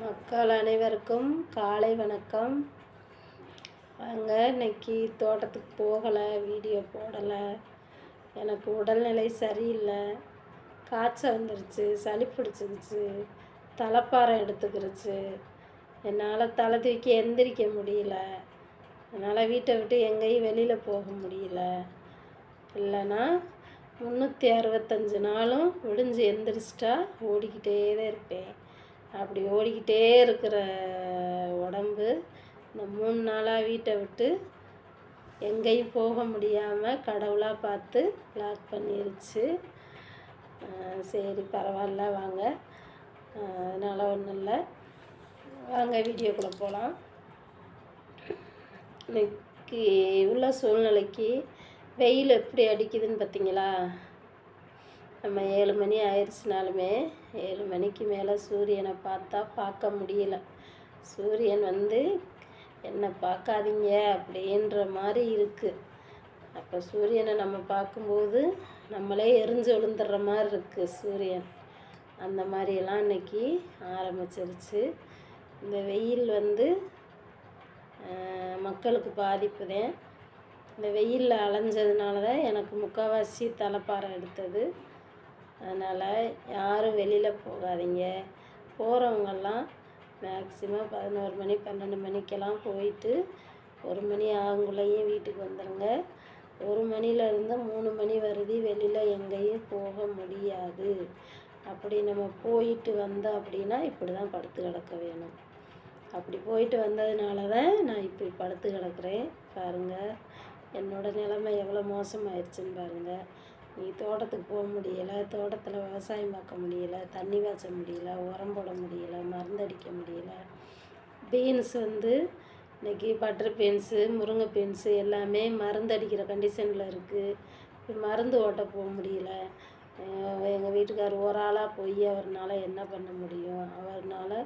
மக்கள் அனைவருக்கும் காலை வணக்கம். வாங்க இன்னைக்கு தோட்டத்துக்கு போகலை வீடியோ போடலை. எனக்கு உடல்நிலை சரியில்லை. காய்ச்சல் வந்துருச்சு சளி பிடிச்சிக்கிச்சு தலைப்பாறை எடுத்துக்கிருச்சு. என்னால் தலை தூக்கி எந்திரிக்க முடியல. என்னால் வீட்டை விட்டு எங்கேயும் வெளியில் போக முடியல. இல்லைன்னா முந்நூற்றி அறுபத்தஞ்சு நாளும் விடிஞ்சு எந்திரிச்சிட்டா ஓடிக்கிட்டே தான் இருப்பேன். அப்படி ஓடிக்கிட்டே இருக்கிற உடம்பு இந்த மூணு நாளாக வீட்டை விட்டு எங்கேயும் போக முடியாமல் கடவுளாக பார்த்து லாக் பண்ணிருச்சு. சரி பரவாயில்ல வாங்க. அதனால் ஒன்றும் இல்லை. வாங்க வீடியோக்குள்ளே போகலாம் இன்னைக்கு உள்ள சூழ்நிலைக்கு வெயில் எப்படி அடிக்குதுன்னு பார்த்தீங்களா? நம்ம ஏழு மணி ஆயிடுச்சுனாலுமே ஏழு மணிக்கு மேலே சூரியனை பார்த்தா பார்க்க முடியல. சூரியன் வந்து என்னை பார்க்காதீங்க அப்படின்ற மாதிரி இருக்குது அப்போ சூரியனை நம்ம பார்க்கும்போது நம்மளே எரிஞ்சு விழுந்துடுற மாதிரி இருக்குது சூரியன். அந்த மாதிரியெல்லாம் இன்றைக்கி ஆரம்பிச்சிருச்சு. இந்த வெயில் வந்து மக்களுக்கு பாதிப்பு தான் இந்த வெயிலில் அலைஞ்சதுனால தான் எனக்கு முக்கால்வாசி தலைப்பாறை எடுத்தது. அதனால் யாரும் வெளியில் போகாதீங்க. போகிறவங்கெல்லாம் மேக்ஸிமம் பதினோரு மணி பன்னெண்டு மணிக்கெல்லாம் போயிட்டு ஒரு மணி ஆகுங்களையும் வீட்டுக்கு வந்துடுங்க ஒரு மணிலேருந்து மூணு மணி வருது வெளியில் எங்கேயும் போக முடியாது. அப்படி நம்ம போயிட்டு வந்தோம் அப்படின்னா இப்படி தான் படுத்து கிடக்க வேணும். அப்படி போயிட்டு வந்ததுனால தான் நான் இப்படி படுத்து கிடக்குறேன். பாருங்கள் என்னோட நிலைமை எவ்வளோ மோசமாயிருச்சுன்னு பாருங்கள் நீ தோட்டத்துக்கு போக முடியலை தோட்டத்தில் விவசாயம் பார்க்க முடியல தண்ணி வாச முடியல உரம் போட முடியல மருந்தடிக்க முடியல. பீன்ஸ் வந்து இன்றைக்கி பட்டர் பீன்ஸு முருங்கை பீன்ஸு எல்லாமே மருந்து அடிக்கிற கண்டிஷனில் இருக்குது மருந்து ஓட்ட போக முடியல. எங்கள் வீட்டுக்கார் ஒரு ஆளாக போய் அவர்னால் என்ன பண்ண முடியும்? அவர்னால்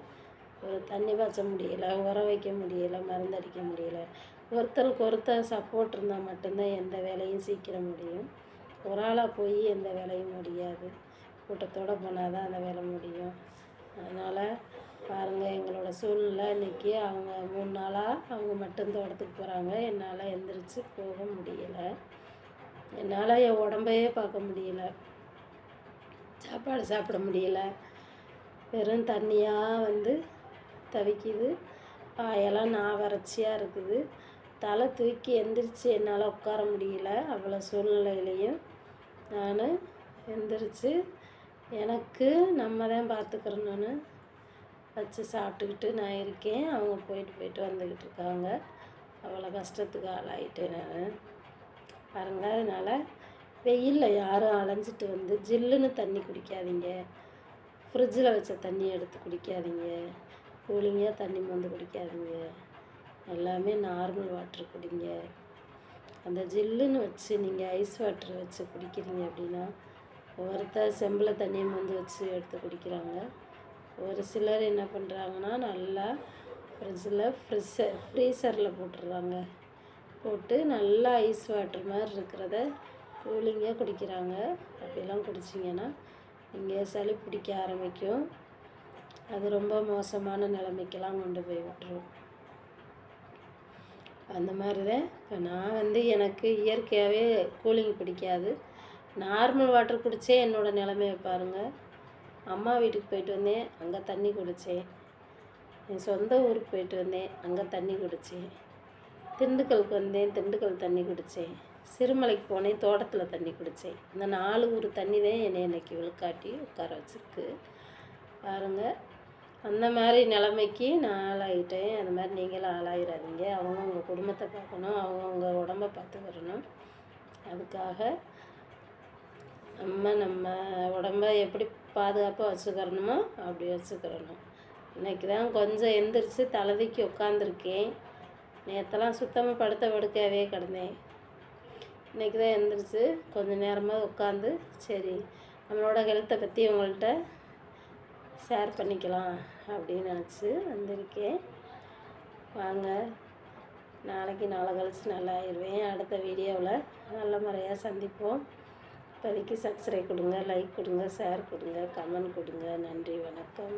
ஒரு தண்ணி பாய்ச்ச முடியல உரம் வைக்க முடியல மருந்தடிக்க முடியல. ஒருத்தருக்கு ஒருத்தர் சப்போர்ட் இருந்தால் மட்டும்தான் எந்த வேலையும் சீக்கிரம் முடியும். ஒரு ஆளாக போய் எந்த வேலையும் முடியாது. கூட்டத்தோடு போனால் தான் அந்த வேலை முடியும். அதனால் பாருங்கள் எங்களோட சூழ்நிலை இன்றைக்கி அவங்க மூணு நாளாக அவங்க மட்டும் தோட்டத்துக்கு போகிறாங்க என்னால் எந்திரிச்சு போக முடியலை. என்னால் என் உடம்பையே பார்க்க முடியல. சாப்பாடு சாப்பிட முடியல. வெறும் தண்ணியாக வந்து தவிக்குது. வாயெல்லாம் நான் வறட்சியாக இருக்குது. தலை தூக்கி எந்திரிச்சு என்னால் உட்கார முடியல. அவ்வளோ சூழ்நிலையிலையும் நான் எந்திரிச்சு எனக்கு நம்ம தான் பார்த்துக்கிறணுன்னு வச்சு சாப்பிட்டுக்கிட்டு நான் இருக்கேன். அவங்க போயிட்டு போயிட்டு வந்துக்கிட்டு இருக்காங்க. அவ்வளோ கஷ்டத்துக்கு ஆளாயிட்டேன் நான். பாருங்க அதனால் வெயிலில் யாரும் அலைஞ்சிட்டு வந்து ஜில்லுன்னு தண்ணி குடிக்காதீங்க. ஃப்ரிட்ஜில் வச்ச தண்ணி எடுத்து குடிக்காதீங்க. கூலிங்காக தண்ணி மொந்து குடிக்காதீங்க. எல்லாமே நார்மல் வாட்ரு குடிங்க. அந்த ஜில்லுன்னு வச்சு நீங்கள் ஐஸ் வாட்டர் வச்சு குடிக்கிறீங்க அப்படின்னா ஒருத்தர் செம்பில் தண்ணியை மொந்து வச்சு எடுத்து குடிக்கிறாங்க. ஒரு சிலர் என்ன பண்ணுறாங்கன்னா நல்லா ஃப்ரிட்ஜில் ஃப்ரிஸர் ஃப்ரீசரில் போட்டுடுறாங்க. போட்டு நல்லா ஐஸ் வாட்டர் மாதிரி இருக்கிறத கூலிங்காக குடிக்கிறாங்க. அப்படிலாம் குடிச்சிங்கன்னா இங்கே சளி பிடிக்க ஆரம்பிக்கும். அது ரொம்ப மோசமான நிலைமைக்கெல்லாம் கொண்டு போய் விட்டுரும். அந்த மாதிரி தான். இப்போ நான் வந்து எனக்கு இயற்கையாகவே கூலிங் பிடிக்காது. நார்மல் வாட்டர் குடித்தே என்னோடய நிலமையை பாருங்கள் அம்மா வீட்டுக்கு போயிட்டு வந்தேன் அங்கே தண்ணி குடித்தேன் என் சொந்த ஊருக்கு போயிட்டு வந்தேன் அங்கே தண்ணி குடித்தேன் திண்டுக்கலுக்கு வந்தேன் திண்டுக்கல் தண்ணி குடித்தேன் சிறுமலைக்கு போனேன் தோட்டத்தில் தண்ணி குடித்தேன் இந்த நாலு ஊர் தண்ணி தான் என்னை இன்றைக்கி விழுக்காட்டி உட்கார வச்சுருக்கு. பாருங்கள் அந்த மாதிரி நிலைமைக்கு நான் ஆளாகிட்டேன் அந்த மாதிரி நீங்களும் ஆளாயிடாதீங்க அவங்கவுங்க குடும்பத்தை பார்க்கணும். அவங்கவுங்க உடம்ப வரணும். அதுக்காக நம்ம நம்ம உடம்ப எப்படி பாதுகாப்பாக வச்சுக்கிறணுமோ அப்படி வச்சுக்கிறணும். இன்னைக்கு தான் கொஞ்சம் எந்திரிச்சு தலைவிக்கு உட்காந்துருக்கேன் நேற்றெல்லாம் சுத்தமாக படுத்த படுக்கவே கிடந்தேன். இன்றைக்கி தான் எந்திரிச்சு கொஞ்சம் நேரமாக உட்காந்து சரி நம்மளோட ஹெல்த்தை பற்றி உங்கள்கிட்ட ஷேர் பண்ணிக்கலாம் அப்படின்னு நினச்சி வந்திருக்கேன். வாங்க நாளைக்கு நாளை கழிச்சு நல்லா ஆயிடுவேன். அடுத்த வீடியோவில் நல்ல முறையாக சந்திப்போம். இப்போதைக்கு சப்ஸ்கிரைப் கொடுங்க லைக் கொடுங்க ஷேர் கொடுங்க கமெண்ட் கொடுங்க. நன்றி வணக்கம்.